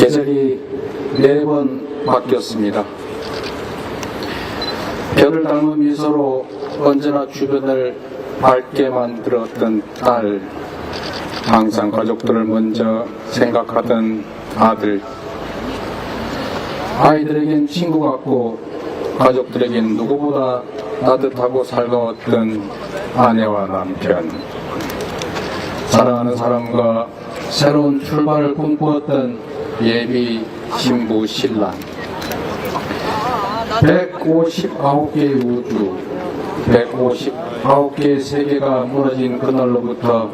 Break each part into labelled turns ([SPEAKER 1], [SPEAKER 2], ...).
[SPEAKER 1] 계절이 네 번 바뀌었습니다. 별을 닮은 미소로 언제나 주변을 밝게 만들었던 딸, 항상 가족들을 먼저 생각하던 아들, 아이들에겐 친구 같고 가족들에겐 누구보다 따뜻하고 살가웠던 아내와 남편, 사랑하는 사람과 새로운 출발을 꿈꾸었던 예비 신부 신랑, 159개의 우주, 159개의 세계가 무너진 그날로부터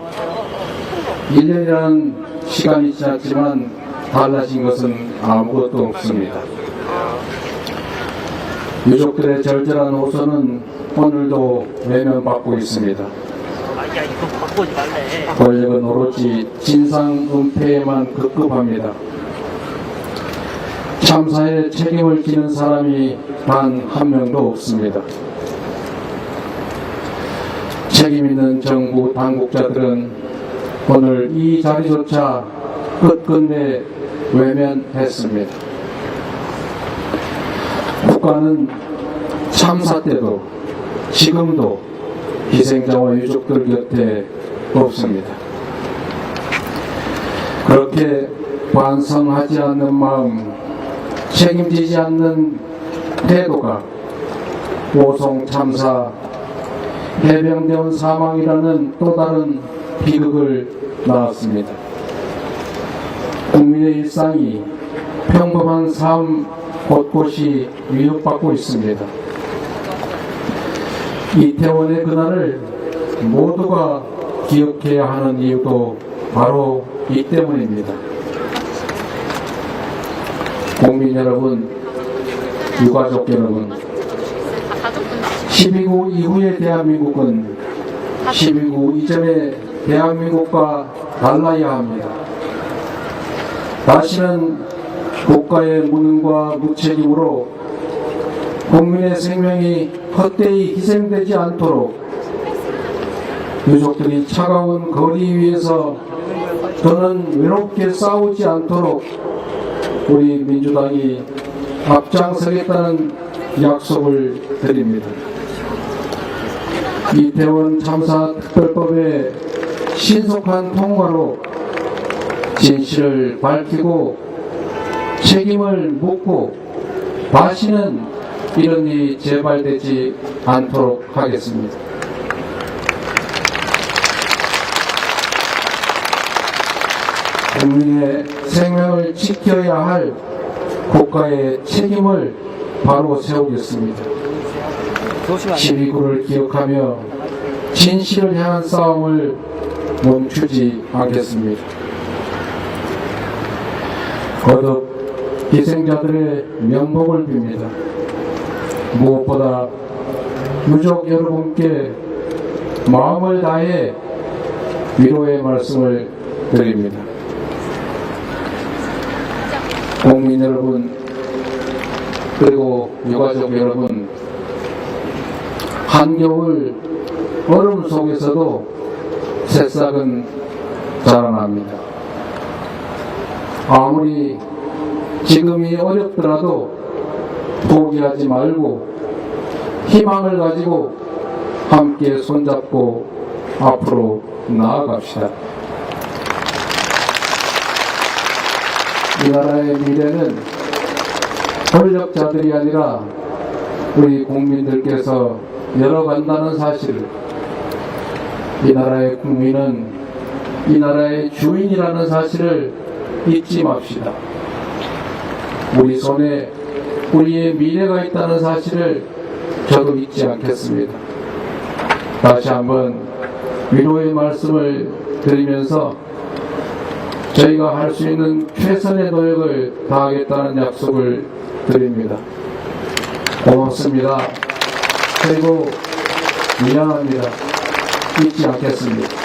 [SPEAKER 1] 1년이라는 시간이 지났지만 달라진 것은 아무것도 없습니다. 유족들의 절절한 호소는 오늘도 외면받고 있습니다. 권력은 오로지 진상 은폐에만 급급합니다. 참사에 책임을 지는 사람이 단 한 명도 없습니다. 책임 있는 정부 당국자들은 오늘 이 자리조차 끝끝내 외면했습니다. 국가는 참사 때도 지금도 희생자와 유족들 곁에 없습니다. 그렇게 반성하지 않는 마음, 책임지지 않는 태도가 오송 참사 해병대원 사망이라는 또 다른 비극을 낳았습니다. 국민의 일상이 평범한 삶 곳곳이 위협받고 있습니다. 이태원의 그날을 모두가 기억해야 하는 이유도 바로 이 때문입니다. 국민 여러분, 유가족 여러분, 12구 이후의 대한민국은 12구 이전의 대한민국과 달라야 합니다. 다시는 국가의 무능과 무책임으로 국민의 생명이 헛되이 희생되지 않도록 유족들이 차가운 거리 위에서 더는 외롭게 싸우지 않도록 우리 민주당이 앞장서겠다는 약속을 드립니다. 이태원 참사 특별법의 신속한 통과로 진실을 밝히고 책임을 묻고 다시는 이런 일이 재발되지 않도록 하겠습니다. 국민의 생명을 지켜야 할 국가의 책임을 바로 세우겠습니다. 12구를 기억하며 진실을 향한 싸움을 멈추지 않겠습니다. 거듭 희생자들의 명복을 빕니다. 무엇보다 유족 여러분께 마음을 다해 위로의 말씀을 드립니다. 국민 여러분, 그리고 유가족 여러분, 한겨울 얼음 속에서도 새싹은 자라납니다. 아무리 지금이 어렵더라도 포기하지 말고 희망을 가지고 함께 손잡고 앞으로 나아갑시다. 이 나라의 미래는 권력 자들이 아니라 우리 국민들께서 열어간다는 사실을 이 나라의 국민은 이 나라의 주인이라는 사실을 잊지 맙시다. 우리 손에 우리의 미래가 있다는 사실을 저도 잊지 않겠습니다. 다시 한번 위로의 말씀을 드리면서 저희가 할 수 있는 최선의 노력을 다하겠다는 약속을 드립니다. 고맙습니다. 그리고 미안합니다. 잊지 않겠습니다.